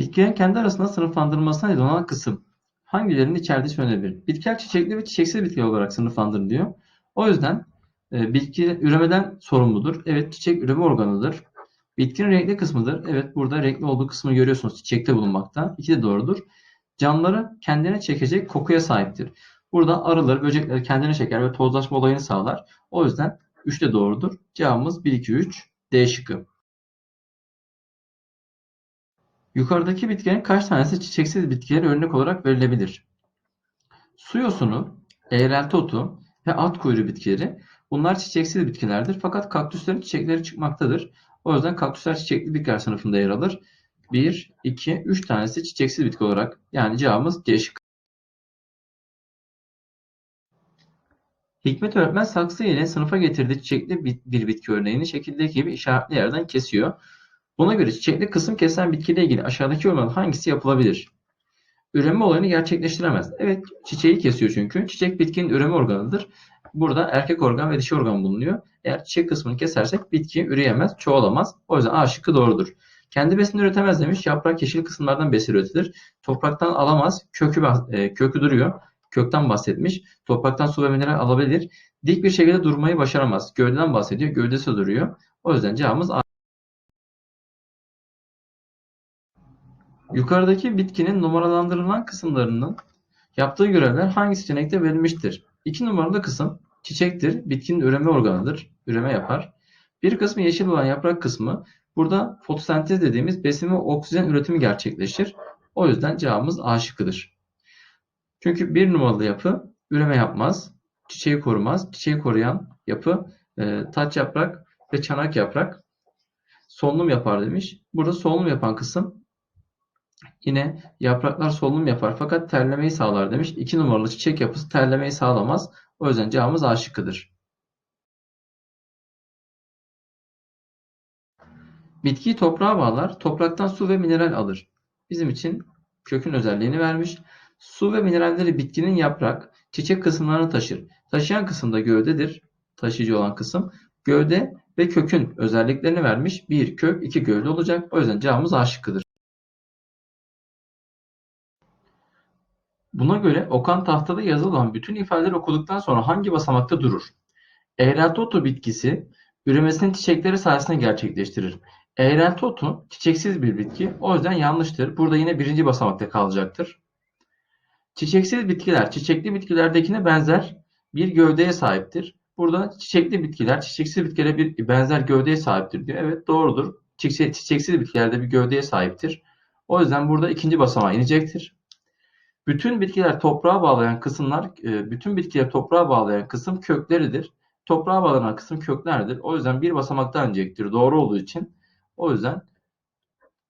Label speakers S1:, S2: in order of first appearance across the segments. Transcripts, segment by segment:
S1: Bitkilerin kendi arasında sınıflandırılmasına neden olan kısım hangilerinin içerdiği söylenebilir? Bitkiler çiçekli ve çiçeksiz bitki olarak sınıflandırılıyor. O yüzden e, bitki üremeden sorumludur. Evet çiçek üreme organıdır. Bitkinin renkli kısmıdır. Evet burada renkli olduğu kısmı görüyorsunuz çiçekte bulunmakta. İki de doğrudur. Canlıları kendine çekecek kokuya sahiptir. Burada arılar, böcekler kendine çeker ve tozlaşma olayını sağlar. O yüzden 3 de doğrudur. Cevabımız 1, 2, 3 D şıkkı. Yukarıdaki bitkilerin kaç tanesi çiçeksiz bitkilere örnek olarak verilebilir? Su yosunu, eğrelti otu ve at kuyruğu bitkileri bunlar çiçeksiz bitkilerdir. Fakat kaktüslerin çiçekleri çıkmaktadır. O yüzden kaktüsler çiçekli bitkiler sınıfında yer alır. 1, 2, 3 tanesi çiçeksiz bitki olarak yani cevabımız C şıkkı. Hikmet öğretmen saksı ile sınıfa getirdiği çiçekli bir bitki örneğini şekildeki gibi işaretli yerden kesiyor. Buna göre çiçekli kısım kesen bitkiyle ilgili aşağıdaki yorumların hangisi yapılabilir? Üreme olayını gerçekleştiremez. Evet çiçeği kesiyor çünkü. Çiçek bitkinin üreme organıdır. Burada erkek organ ve dişi organ bulunuyor. Eğer çiçek kısmını kesersek bitki üreyemez, çoğalamaz. O yüzden A şıkkı doğrudur. Kendi besini üretemez demiş. Yaprak yeşil kısımlardan besin üretilir. Topraktan alamaz. Kökü, e, kökü duruyor. Kökten bahsetmiş. Topraktan su ve mineral alabilir. Dik bir şekilde durmayı başaramaz. Gövdeden bahsediyor. Gövdesi duruyor. O yüzden cevabımız A. Yukarıdaki bitkinin numaralandırılan kısımlarının yaptığı görevler hangi seçenekte verilmiştir? 2 numaralı kısım çiçektir. Bitkinin üreme organıdır. Üreme yapar. Bir kısmı yeşil olan yaprak kısmı burada fotosentez dediğimiz besin ve oksijen üretimi gerçekleşir. O yüzden cevabımız A şıkkıdır. Çünkü bir numaralı yapı üreme yapmaz, çiçeği korumaz. Çiçeği koruyan yapı e, taç yaprak ve çanak yaprak solunum yapar demiş. Burada solunum yapan kısım yine yapraklar solunum yapar fakat terlemeyi sağlar demiş. 2 numaralı çiçek yapısı terlemeyi sağlamaz. O yüzden cevabımız A şıkkıdır. Bitkiyi toprağa bağlar, topraktan su ve mineral alır. Bizim için kökün özelliğini vermiş. Su ve mineralleri bitkinin yaprak, çiçek kısımlarını taşır. Taşıyan kısım da gövdedir. Taşıyıcı olan kısım. Gövde ve kökün özelliklerini vermiş. Bir kök, iki gövde olacak. O yüzden cevabımız A şıkkıdır. Buna göre Okan tahtada yazılan bütün ifadeleri okuduktan sonra hangi basamakta durur? Eğrelti otu bitkisi üremesini çiçekleri sayesinde gerçekleştirir. Eğrelti otu çiçeksiz bir bitki. O yüzden yanlıştır. Burada yine birinci basamakta kalacaktır. Çiçeksiz bitkiler çiçekli bitkilerdekine benzer bir gövdeye sahiptir. Burada çiçekli bitkiler çiçeksiz bitkilere bir benzer gövdeye sahiptir diyor. Evet doğrudur. Çiçeksiz bitkilerde bir gövdeye sahiptir. O yüzden burada ikinci basamağa inecektir. Bütün bitkiler toprağa bağlayan kısımlar, e, bütün bitkiler toprağa bağlayan kısım kökleridir. Toprağa bağlanan kısım köklerdir. O yüzden bir basamakta inecektir. Doğru olduğu için. O yüzden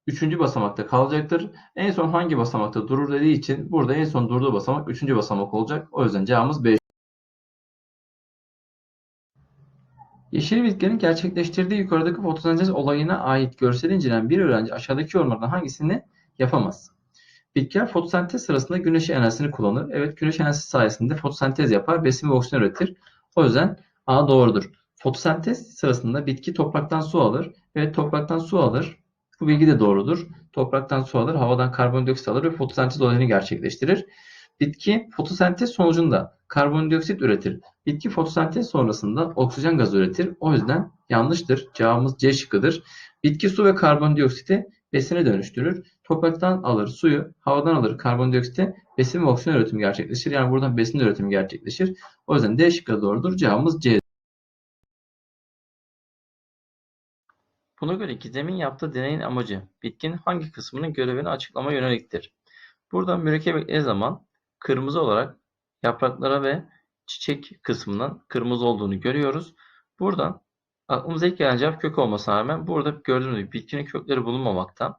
S1: üçüncü basamakta kalacaktır. En son hangi basamakta durur dediği için burada en son durduğu basamak üçüncü basamak olacak. O yüzden cevabımız B. Yeşil bitkilerin gerçekleştirdiği yukarıdaki fotosentez olayına ait görsel incelen bir öğrenci aşağıdaki yorumlardan hangisini yapamaz? Bitkiler fotosentez sırasında güneş enerjisini kullanır. Evet güneş enerjisi sayesinde fotosentez yapar, besin ve oksijen üretir. O yüzden A doğrudur. Fotosentez sırasında bitki topraktan su alır. Evet topraktan su alır. Bu bilgi de doğrudur. Topraktan su alır, havadan karbondioksit alır ve fotosentez olayını gerçekleştirir. Bitki fotosentez sonucunda karbondioksit üretir. Bitki fotosentez sonrasında oksijen gazı üretir. O yüzden yanlıştır. Cevabımız C şıkkıdır. Bitki su ve karbondioksiti besine dönüştürür. Topraktan alır suyu, havadan alır karbondioksiti, besin ve oksijen üretimi gerçekleşir. Yani buradan besin üretimi gerçekleşir. O yüzden D şıkkı doğrudur. Cevabımız C. Buna göre Gizem'in yaptığı deneyin amacı bitkinin hangi kısmının görevini açıklama yöneliktir. Buradan mürekkep eklediği zaman kırmızı olarak yapraklara ve çiçek kısmının kırmızı olduğunu görüyoruz. Buradan aklımıza ilk gelen cevap kök olmasına rağmen burada gördüğünüz gibi bitkinin kökleri bulunmamakta.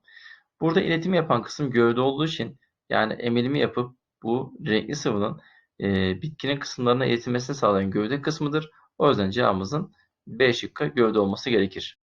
S1: Burada iletim yapan kısım gövde olduğu için yani emilimi yapıp bu renkli sıvının e, bitkinin kısımlarına iletilmesini sağlayan gövde kısmıdır. O yüzden cevabımızın B şıkkı gövde olması gerekir.